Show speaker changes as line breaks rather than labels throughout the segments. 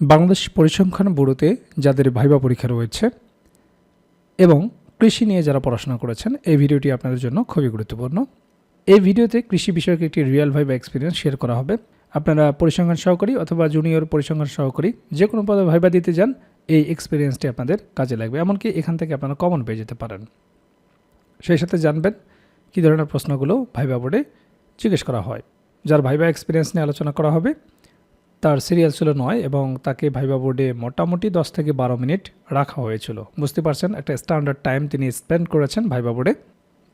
বাংলাদেশ পরিসংখ্যান ব্যুরোতে যাদের ভাইবা পরীক্ষা রয়েছে এবং কৃষি নিয়ে যারা পড়াশোনা করেছেন, এই ভিডিওটি আপনাদের জন্য খুবই গুরুত্বপূর্ণ। এই ভিডিওতে কৃষি বিষয়ক একটি রিয়েল ভাইবা এক্সপিরিয়েন্স শেয়ার করা হবে। আপনারা পরিসংখ্যান সহকারী অথবা জুনিয়র পরিসংখ্যান সহকারী যে কোনো পদে ভাইবা দিতে যান এই এক্সপিরিয়েন্সটি আপনাদের কাজে লাগবে, এমনকি এখান থেকে আপনারা কমন পেয়ে যেতে পারেন। সেই সাথে জানবেন কী ধরনের প্রশ্নগুলো ভাইবা বোর্ডে জিজ্ঞেস করা হয়, যার ভাইবা এক্সপিরিয়েন্স নিয়ে আলোচনা করা হবে। তার সিরিয়াল ছিল নয় এবং তাকে ভাইবা বোর্ডে মোটামুটি দশ থেকে বারো মিনিট রাখা হয়েছিল। বুঝতে পারছেন? একটা স্ট্যান্ডার্ড টাইম তিনি স্পেন্ড করেছেন ভাইবা বোর্ডে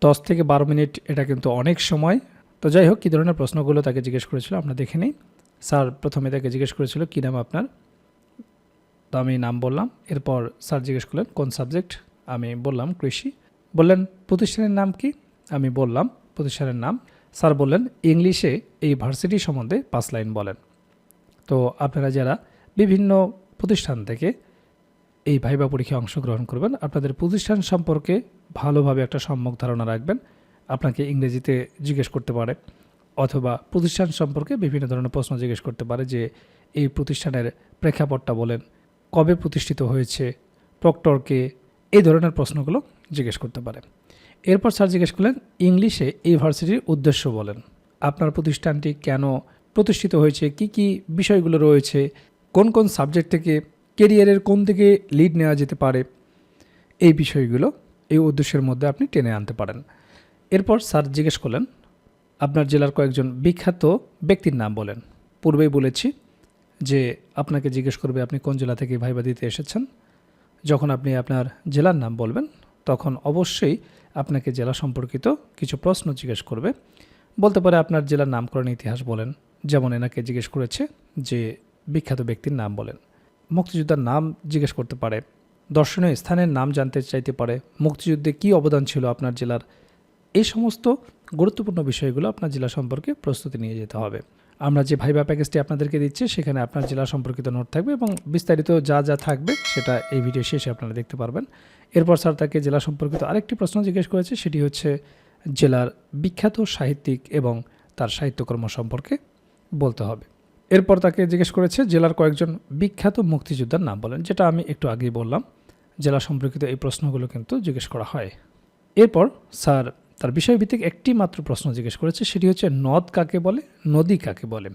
দশ থেকে বারো মিনিট এটা কিন্তু অনেক সময়। তো যাই হোক, কী ধরনের প্রশ্নগুলো তাকে জিজ্ঞেস করেছিল আমরা দেখে নিই। স্যার প্রথমে তাকে জিজ্ঞেস করেছিল, কী নাম আপনার? তো আমি নাম বললাম। এরপর স্যার জিজ্ঞেস করলেন, কোন সাবজেক্ট আমি বললাম, কৃষি। বললেন, প্রতিষ্ঠানের নাম কি? আমি বললাম, প্রতিষ্ঠানের নাম। স্যার বললেন, ইংলিশে এই ভার্সিটি সম্বন্ধে পাঁচ লাইন বলেন। তো আপনারা যারা বিভিন্ন প্রতিষ্ঠান থেকে এই ভাইবা পরীক্ষায় অংশগ্রহণ করবেন, আপনাদের প্রতিষ্ঠান সম্পর্কে ভালোভাবে একটা সম্যক ধারণা রাখবেন, আপনাকে ইংরেজিতে জিজ্ঞেস করতে পারে, অথবা প্রতিষ্ঠান সম্পর্কে বিভিন্ন ধরনের প্রশ্ন জিজ্ঞেস করতে পারে যে এই প্রতিষ্ঠানের প্রেক্ষাপটটা বলেন, কবে প্রতিষ্ঠিত হয়েছে প্রক্টরকে এই ধরনের প্রশ্নগুলো জিজ্ঞেস করতে পারে। এরপর স্যার জিজ্ঞেস করলেন, ইংলিশে এই ভার্সিটির উদ্দেশ্য বলেন, আপনার প্রতিষ্ঠানটি কেন প্রতিষ্ঠিত হয়েছে? কি কি বিষয়গুলো রয়েছে? কোন কোন সাবজেক্ট থেকে কেরিয়ারের কোন দিকে লিড নেওয়া যেতে পারে? এই বিষয়গুলো এই উদ্দেশ্যের মধ্যে আপনি টেনে আনতে পারেন। এরপর স্যার জিজ্ঞেস করলেন, আপনার জেলার কয়েকজন বিখ্যাত ব্যক্তির নাম বলেন। পূর্বেই বলেছি যে আপনাকে জিজ্ঞেস করবে আপনি কোন জেলা থেকে ভাইবা দিতে এসেছেন। যখন আপনি আপনার জেলার নাম বলবেন, তখন অবশ্যই আপনাকে জেলা সম্পর্কিত কিছু প্রশ্ন জিজ্ঞেস করবে। বলতে পারে আপনার জেলার নামকরণ ইতিহাস বলেন, যেমন এনাকে জিজ্ঞেস করেছে যে বিখ্যাত ব্যক্তির নাম বলেন। মুক্তিযোদ্ধার নাম জিজ্ঞেস করতে পারে, দর্শনীয় স্থানের নাম জানতে চাইতে পারে, মুক্তিযুদ্ধে কী অবদান ছিল আপনার জেলার এই সমস্ত গুরুত্বপূর্ণ বিষয়গুলো আপনার জেলা সম্পর্কে প্রস্তুতি নিয়ে যেতে হবে। আমরা যে ভাইবা প্যাকেজটি আপনাদেরকে দিচ্ছি, সেখানে আপনার জেলা সম্পর্কিত নোট থাকবে এবং বিস্তারিত যা যা থাকবে সেটা এই ভিডিও শেষে আপনারা দেখতে পারবেন। এরপর স্যার তাকে জেলা সম্পর্কিত আরেকটি প্রশ্ন জিজ্ঞেস করেছে, সেটি হচ্ছে জেলার বিখ্যাত সাহিত্যিক এবং তার সাহিত্যকর্ম সম্পর্কে বলতে হবে। এরপর তাকে জিজ্ঞেস করেছে, জেলার কয়েকজন বিখ্যাত মুক্তিযোদ্ধার নাম বলেন? যেটা আমি একটু আগেই বললাম। জেলা সম্পর্কিত এই প্রশ্নগুলো কিন্তু জিজ্ঞেস করা হয়। এরপর স্যার তার বিষয়ভিত্তিক একটি মাত্র প্রশ্ন জিজ্ঞেস করেছে, সেটি হচ্ছে, নদ কাকে বলে? নদী কাকে বলে?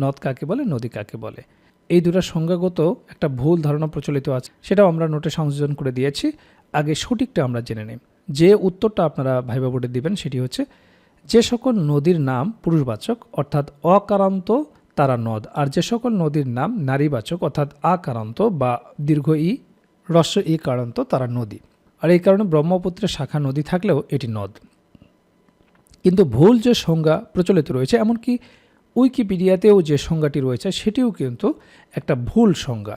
নদ কাকে বলে? নদী কাকে বলে? এই দুটো সংজ্ঞাগত একটা ভুল ধারণা প্রচলিত আছে, সেটাও আমরা নোটে সংযোজন করে দিয়েছি। আগে সঠিকটা আমরা জেনে নিই। যে উত্তরটা আপনারা ভাইবা বোর্ডে দিবেন সেটি হচ্ছে, যে সকল নদীর নাম পুরুষবাচক, অর্থাৎ অকারান্ত তারা নদ আর যে সকল নদীর নাম নারীবাচক, অর্থাৎ আকারান্ত বা দীর্ঘ ই, রস্য ই কারান্ত তারা নদী। আর এই কারণে ব্রহ্মপুত্রের শাখা নদী থাকলেও এটি নদ। কিন্তু ভুল যে সংজ্ঞা প্রচলিত রয়েছে, এমনকি উইকিপিডিয়াতেও যে সংজ্ঞাটি রয়েছে, সেটিও কিন্তু একটা ভুল সংজ্ঞা।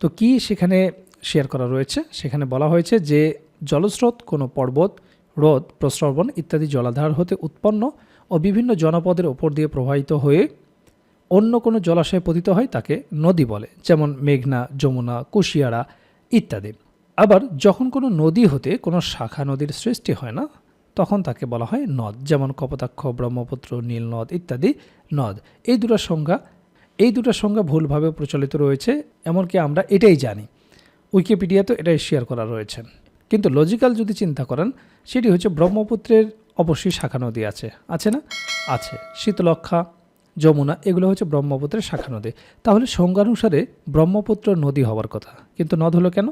তো কি সেখানে শেয়ার করা রয়েছে? সেখানে বলা হয়েছে যে জলস্রোত, কোনো পর্বত, হ্রদ, প্রস্রবণ ইত্যাদি জলাধার হতে উৎপন্ন ও বিভিন্ন জনপদের ওপর দিয়ে প্রবাহিত হয়ে অন্য কোনো জলাশয়ে পতিত হয় তাকে নদী বলে, যেমন মেঘনা, যমুনা, কুশিয়ারা ইত্যাদি। আবার যখন কোনো নদী হতে কোনো শাখা নদীর সৃষ্টি হয় না, তখন তাকে বলা হয় নদ, যেমন কপোতাক্ষ, ব্রহ্মপুত্র, নীল নদ ইত্যাদি নদ। এই দুটো সংজ্ঞা, এই দুটো সংজ্ঞা ভুলভাবে প্রচলিত রয়েছে, এমনকি আমরা এটাই জানি। উইকিপিডিয়াতে এটাই শেয়ার করা রয়েছে। কিন্তু লজিক্যাল যদি চিন্তা করেন, সেটি হচ্ছে ব্রহ্মপুত্রের অবশ্যই শাখা নদী আছে। আছে না? আছে। শীতলক্ষা যমুনা, এগুলো হচ্ছে ব্রহ্মপুত্রের শাখা নদী। তাহলে সংজ্ঞানুসারে ব্রহ্মপুত্র নদী হওয়ার কথা। কিন্তু নদ হলো কেন?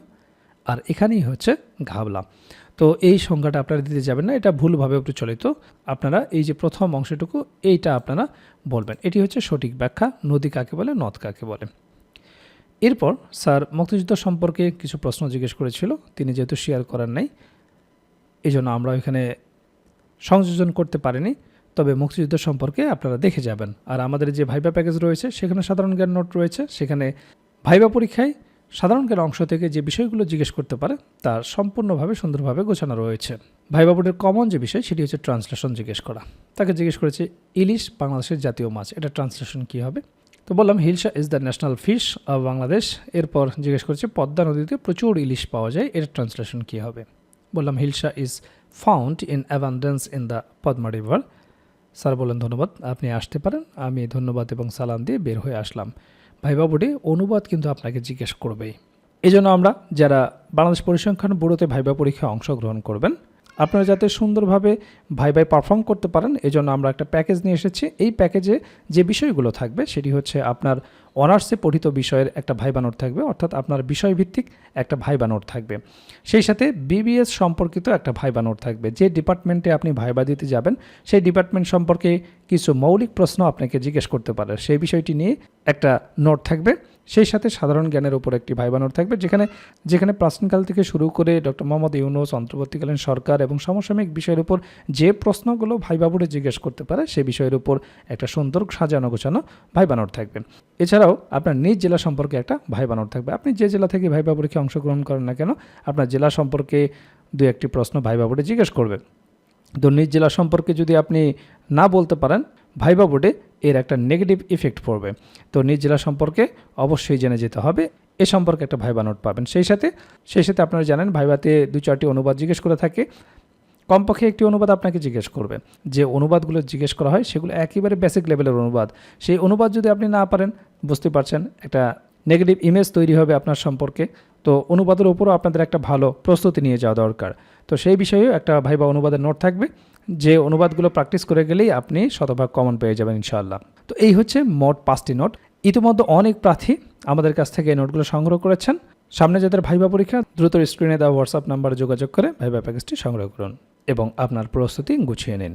আর এখানেই হচ্ছে ঘাবলা। তো এই সংজ্ঞাটা আপনারা দিতে যাবেন না, এটা ভুলভাবে প্রচলিত। আপনারা এই যে প্রথম অংশটুকু, এইটা আপনারা বলবেন। এটি হচ্ছে সঠিক ব্যাখ্যা, নদী কাকে বলে, নদ কাকে বলে। এরপর স্যার মুক্তিযুদ্ধ সম্পর্কে কিছু প্রশ্ন জিজ্ঞেস করেছিল, তিনি যেহেতু শেয়ার করার নাই এই জন্য আমরা এখানে সংযোজন করতে পারিনি, তবে মুক্তিযুদ্ধ সম্পর্কে আপনারা দেখে যাবেন। আর আমাদের যে ভাইবা প্যাকেজ রয়েছে, সেখানে সাধারণ জ্ঞান নোট রয়েছে, সেখানে ভাইবা পরীক্ষায় সাধারণ জ্ঞান অংশ থেকে যে বিষয়গুলো জিজ্ঞেস করতে পারে, তা সম্পূর্ণভাবে সুন্দরভাবে গোছানো রয়েছে। ভাইবা বোর্ডের কমন যে বিষয়, সেটি হচ্ছে ট্রান্সলেশন জিজ্ঞেস করা। তাকে জিজ্ঞেস করেছে, ইলিশ বাংলাদেশের জাতীয় মাছ, এটা ট্রান্সলেশন কী হবে? তো বললাম hilsa is the national fish of Bangladesh এরপর জিজ্ঞেস করেছে, পদ্মা নদীতে প্রচুর ইলিশ পাওয়া যায়। এর ট্রান্সলেশন কী হবে? বললাম hilsa is found in abundance in the Padma river sir বললেন, ধন্যবাদ, আপনি আসতে পারেন। আমি ধন্যবাদ এবং সালাম দিয়ে বের হয়ে আসলাম। ভাইবা বোর্ডে অনুবাদ কিন্তু আপনাকে জিজ্ঞেস করবেই। এই জন্য আমরা যারা বাংলাদেশ পরিসংখ্যান ব্যুরোতে ভাইবা পরীক্ষায় অংশগ্রহণ করবেন আপনারা যাতে সুন্দরভাবে ভাই ভাই পারফর্ম করতে পারেন এই জন্য আমরা একটা প্যাকেজ নিয়ে এসেছি। এই প্যাকেজে যে বিষয়গুলো থাকবে, সেটি হচ্ছে আপনার অনার্সে পঠিত বিষয়ের একটা ভাইবা নোট থাকবে, অর্থাৎ আপনার বিষয়ভিত্তিক একটা ভাইবা নোট থাকবে। সেই সাথে বিবিএস সম্পর্কিত একটা ভাইবা নোট থাকবে। যে ডিপার্টমেন্টে আপনি ভাইবা দিতে যাবেন, সেই ডিপার্টমেন্ট সম্পর্কে কিছু মৌলিক প্রশ্ন আপনাকে জিজ্ঞেস করতে পারে। সেই বিষয়টি নিয়ে একটা নোট থাকবে। সেই সাথে সাধারণ জ্ঞানের উপর একটি ভাইবা নোট থাকবে, যেখানে যেখানে প্রাচীনকাল থেকে শুরু করে ডক্টর মোহাম্মদ ইউনুস, অন্তর্বর্তীকালীন সরকার এবং সমসাময়িক বিষয়ের উপর যে প্রশ্নগুলো ভাইবা বোর্ডে জিজ্ঞেস করতে পারে, সে বিষয়ের উপর একটা সুন্দর সাজানো গোছানো ভাইবা নোট থাকবে। এছাড়াও আপনার নিজ জেলা সম্পর্কে একটা ভাইবা নোট থাকবে। আপনি যে জেলা থেকে ভাইবা অংশগ্রহণ করেন না কেন, আপনার জেলা সম্পর্কে দু একটি প্রশ্ন ভাইবা বোর্ডে জিজ্ঞেস করবে। তো নিজ জেলা সম্পর্কে যদি আপনি না বলতে পারেন ভাইবা বোর্ডে এর একটা নেগেটিভ ইফেক্ট পড়বে। তো নিজ জেলা সম্পর্কে অবশ্যই জেনে যেতে হবে। এ সম্পর্কে একটা ভাইবা নোট পাবেন। সেই সাথে সেই সাথে আপনারা জানেন, ভাইবাতে দু চারটি অনুবাদ জিজ্ঞেস করে থাকে। কমপক্ষে একটি অনুবাদ আপনাকে জিজ্ঞেস করবে। যে অনুবাদগুলো জিজ্ঞেস করা হয়, সেগুলো একেবারে বেসিক লেভেলের অনুবাদ। সেই অনুবাদ যদি আপনি না পারেন, বুঝতে পারছেন, একটা নেগেটিভ ইমেজ তৈরি হবে আপনার সম্পর্কে। তো অনুবাদের উপরও আপনাদের একটা ভালো প্রস্তুতি নিয়ে যাওয়া দরকার। তো সেই বিষয়েও একটা ভাইবা অনুবাদের নোট থাকবে, যে অনুবাদগুলো প্র্যাকটিস করে গেলেই আপনি শতভাগ কমন পেয়ে যাবেন ইনশাআল্লাহ। তো এই হচ্ছে মোট পাঁচটি নোট। ইতিমধ্যে অনেক প্রার্থী আমাদের কাছ থেকে এই নোটগুলো সংগ্রহ করেছেন। সামনে যাদের ভাইবা পরীক্ষা, দ্রুত স্ক্রিনে দেওয়া হোয়াটসঅ্যাপ নাম্বারে যোগাযোগ করে ভাইবা প্যাকেজটি সংগ্রহ করুন এবং আপনার প্রস্তুতি গুছিয়ে নিন।